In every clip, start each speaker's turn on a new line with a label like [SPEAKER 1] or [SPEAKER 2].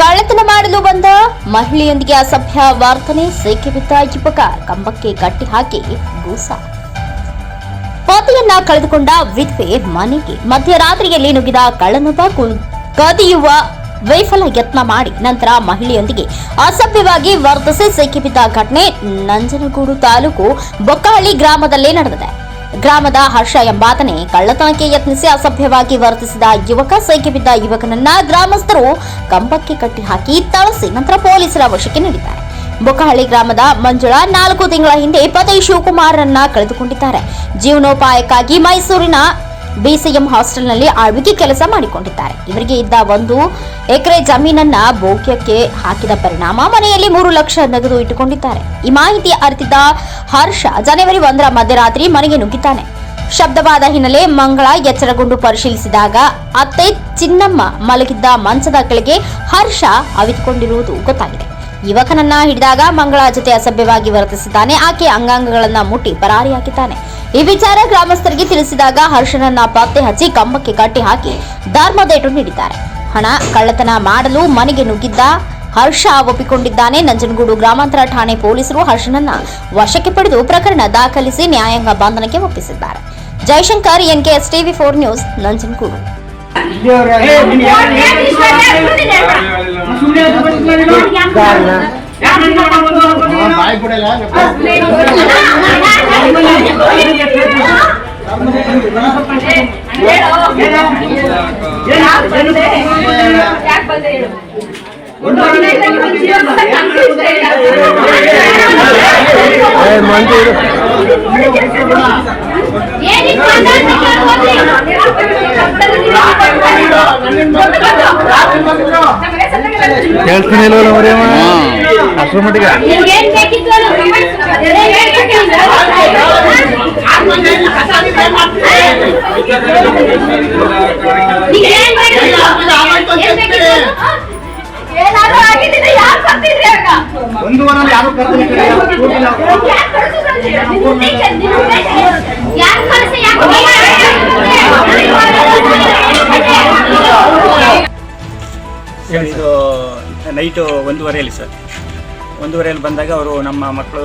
[SPEAKER 1] ಕಳ್ಳತನ ಮಾಡಲು ಬಂದ ಮಹಿಳೆಯೊಂದಿಗೆ ಅಸಭ್ಯ ವರ್ತನೆ ಬಿದ್ದ ಯುವಕ ಕಂಬಕ್ಕೆ ಕಟ್ಟಿ ಹಾಕಿ ಗೂಸ ಪತಿಯನ್ನ ಕಳೆದುಕೊಂಡ ವಿಧವೆ ಮನೆಗೆ ಮಧ್ಯರಾತ್ರಿಯಲ್ಲಿ ನುಗ್ಗಿದ ಕಳ್ಳನೊಬ್ಬ ಕದಿಯುವ ವೈಫಲ ಯತ್ನ ಮಾಡಿ ನಂತರ ಮಹಿಳೆಯೊಂದಿಗೆ ಅಸಭ್ಯವಾಗಿ ವರ್ತಿಸಿ ಸಿಕ್ಕಿಬಿದ್ದ ಘಟನೆ ನಂಜನಗೂಡು ತಾಲೂಕು ಬೊಕ್ಕಹಳ್ಳಿ ಗ್ರಾಮದಲ್ಲೇ ನಡೆದಿದೆ. ಗ್ರಾಮದ ಹರ್ಷ ಎಂಬಾತನೇ ಕಳ್ಳತನಕ್ಕೆ ಯತ್ನಿಸಿ ಅಸಭ್ಯವಾಗಿ ವರ್ತಿಸಿದ ಯುವಕ ಸಿಕ್ಕಿಬಿದ್ದ ಯುವಕನನ್ನ ಗ್ರಾಮಸ್ಥರು ಕಂಬಕ್ಕೆ ಕಟ್ಟಿ ಹಾಕಿ ತಳಸಿ ನಂತರ ಪೊಲೀಸರ ವಶಕ್ಕೆ ನೀಡಿದ್ದಾರೆ. ಬೊಕ್ಕಹಳ್ಳಿ ಗ್ರಾಮದ ಮಂಜುಳಾ ನಾಲ್ಕು ತಿಂಗಳ ಹಿಂದೆ ಪತಿ ಶಿವಕುಮಾರ್ ಕಳೆದುಕೊಂಡಿದ್ದಾರೆ. ಜೀವನೋಪಾಯಕ್ಕಾಗಿ ಮೈಸೂರಿನ ಬಿಸಿಎಂ ಹಾಸ್ಟೆಲ್ನಲ್ಲಿ ಆಳ್ವಿಕೆ ಕೆಲಸ ಮಾಡಿಕೊಂಡಿದ್ದಾರೆ. ಇವರಿಗೆ ಇದ್ದ ಒಂದು ಎಕರೆ ಜಮೀನನ್ನ ಭೋಗ್ಯಕ್ಕೆ ಹಾಕಿದ ಪರಿಣಾಮ ಮನೆಯಲ್ಲಿ ಮೂರು ಲಕ್ಷ ನಗದು ಇಟ್ಟುಕೊಂಡಿದ್ದಾರೆ. ಈ ಮಾಹಿತಿ ಅರಿತಿದ್ದ ಹರ್ಷ ಜನವರಿ ಒಂದರ ಮಧ್ಯರಾತ್ರಿ ಮನೆಗೆ ನುಗ್ಗಿದ್ದಾನೆ. ಶಬ್ದವಾದ ಹಿನ್ನೆಲೆ ಮಂಗಳ ಎಚ್ಚರಗೊಂಡು ಪರಿಶೀಲಿಸಿದಾಗ ಅತ್ತೆ ಚಿನ್ನಮ್ಮ ಮಲಗಿದ್ದ ಮಂಚದ ಕೆಳಗೆ ಹರ್ಷ ಅವಿತುಕೊಂಡಿರುವುದು ಗೊತ್ತಾಗಿದೆ. ಯುವಕನನ್ನ ಹಿಡಿದಾಗ ಮಂಗಳ ಜೊತೆ ಅಸಭ್ಯವಾಗಿ ವರ್ತಿಸಿದ್ದಾನೆ. ಆಕೆ ಅಂಗಾಂಗಗಳನ್ನ ಮುಟ್ಟಿ ಪರಾರಿಯಾಗಿದ್ದಾನೆ. ಈ ವಿಚಾರ ಗ್ರಾಮಸ್ಥರಿಗೆ ತಿಳಿಸಿದಾಗ ಹರ್ಷನನ್ನ ಪತ್ತೆ ಹಚ್ಚಿ ಕಂಬಕ್ಕೆ ಕಟ್ಟಿ ಹಾಕಿ ಧರ್ಮದೇಟು ನೀಡಿದ್ದಾರೆ ಹಣ ಕಳ್ಳತನ ಮಾಡಲು ಮನೆಗೆ ನುಗ್ಗಿದ್ದ ಹರ್ಷ ಒಪ್ಪಿಕೊಂಡಿದ್ದಾನೆ ನಂಜನಗೂಡು ಗ್ರಾಮಾಂತರ ಠಾಣೆ ಪೊಲೀಸರು ಹರ್ಷನನ್ನ ವಶಕ್ಕೆ ಪಡೆದು ಪ್ರಕರಣ ದಾಖಲಿಸಿ ನ್ಯಾಯಾಂಗ ಬಂಧನಕ್ಕೆ ಒಪ್ಪಿಸಿದ್ದಾರೆ Jayashankar NKS TV four news Nanjangud
[SPEAKER 2] ಬಿಡಲ್ಲ
[SPEAKER 3] ಕೇಳ್ತೀನಿ ಅಷ್ಟ್ರ ಮಟ್ಟಿಗೆ
[SPEAKER 2] ಒಂದು ವಾರ ಯಾರು
[SPEAKER 4] ಇದು ನೈಟು ಒಂದೂವರೆಯಲ್ಲಿ ಸರ್. ಒಂದೂವರೆಯಲ್ಲಿ ಬಂದಾಗ ಅವರು ನಮ್ಮ ಮಕ್ಕಳು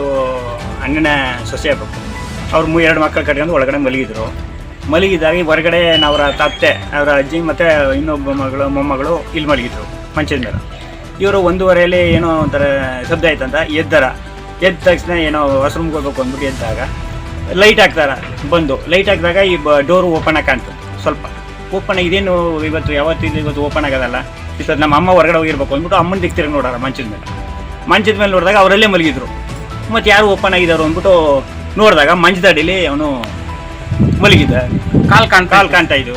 [SPEAKER 4] ಅಣ್ಣನ ಸೊಸೆ ಆಗಬೇಕು. ಅವ್ರು ಮೂ ಎರಡು ಮಕ್ಕಳು ಕಟ್ಕೊಂಡು ಒಳಗಡೆ ಮಲಗಿದ್ರು. ಮಲಗಿದಾಗ ಹೊರಗಡೆ ಅವರ ತಾತೆ ಅವರ ಅಜ್ಜಿ ಮತ್ತು ಇನ್ನೊಬ್ಬ ಮಗಳು, ಮೊಮ್ಮಗಳು ಇಲ್ಲಿ ಮಲಗಿದ್ರು, ಮಂಚದ ಮೇಲೆ. ಇವರು ಒಂದೂವರೆಯಲ್ಲಿ ಏನೋ ಒಂಥರ ಶಬ್ದ ಆಯ್ತಂತ ಎದ್ದಾರ. ಎದ್ದ ತಕ್ಷಣ ಏನೋ ವಾಶ್ರೂಮ್ಗೆ ಹೋಗ್ಬೇಕು ಅಂದ್ಬಿಟ್ಟು ಎದ್ದಾಗ ಲೈಟ್ ಹಾಕ್ತಾರ, ಬಂದು. ಲೈಟ್ ಹಾಕಿದಾಗ ಈ ಬ ಡೋರು ಓಪನ್ ಆಗಿ ಕಾಣ್ತದೆ ಸ್ವಲ್ಪ. ಓಪನ್ ಇದೇನು ಇವತ್ತು ಯಾವತ್ತಿಂದ ಇವತ್ತು ಓಪನ್ ಆಗೋದಲ್ಲ. ಇಷ್ಟೊತ್ತು ನಮ್ಮ ಅಮ್ಮ ಹೊರಗಡೆ ಹೋಗಿರ್ಬೇಕು ಅಂದ್ಬಿಟ್ಟು ಅಮ್ಮನ ದಿಕ್ ನೋಡೋರ ಮಂಚದ ಮೇಲೆ. ಮಂಚದ ಮೇಲೆ ನೋಡಿದಾಗ ಅವರಲ್ಲೇ ಮಲಗಿದ್ರು. ಮತ್ತು ಯಾರು ಓಪನ್ ಆಗಿದ್ದಾರೆ ಅಂದ್ಬಿಟ್ಟು ನೋಡಿದಾಗ ಮಂಚದಡಿಲಿ ಅವನು ಮಲಗಿದ್ದ. ಕಾಲು ಕಾಣ್ ಕಾಲು ಕಾಣ್ತಾ ಇದ್ದು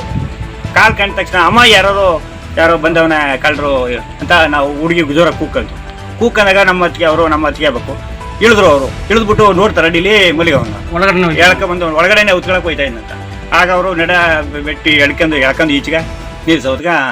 [SPEAKER 4] ಕಾಲ್ ಕಾಣ್ ತಕ್ಷಣ ಅಮ್ಮ ಯಾರೋ ಯಾರೋ ಬಂದವನ ಕಳ್ಳರು ಅಂತ ನಾವು ಹುಡುಗಿ ಗುಜೋರ ಕೂಕಂತು. ಕೂಕಂದಾಗ ನಮ್ಮ ಅತ್ತಿಗೆ ಅವರು ನಮ್ಮ ಅತ್ತಿಗೆ ಬೇಕು ಇಳಿದ್ರು ಅವರು. ಇಳಿದ್ಬಿಟ್ಟು ನೋಡ್ತಾರೆ ಅಡಿಲಿ ಮಲಗವನ್ನ
[SPEAKER 3] ಒಳಗಡೆ
[SPEAKER 4] ಎಳ್ಕ ಬಂದು ಒಳಗಡೆನೆ ಉತ್ಕೊಳಕ್ ಹೋಯ್ತಾ ಇದ್ದಂತ ಆಗ ಅವರು ನಡ ಬೆಟ್ಟಿ ಎಳ್ಕೊಂಡು ಎಳ್ಕೊಂಡು ಈಚೆಗೆ ನಿಲ್ಸೋದ್ಗ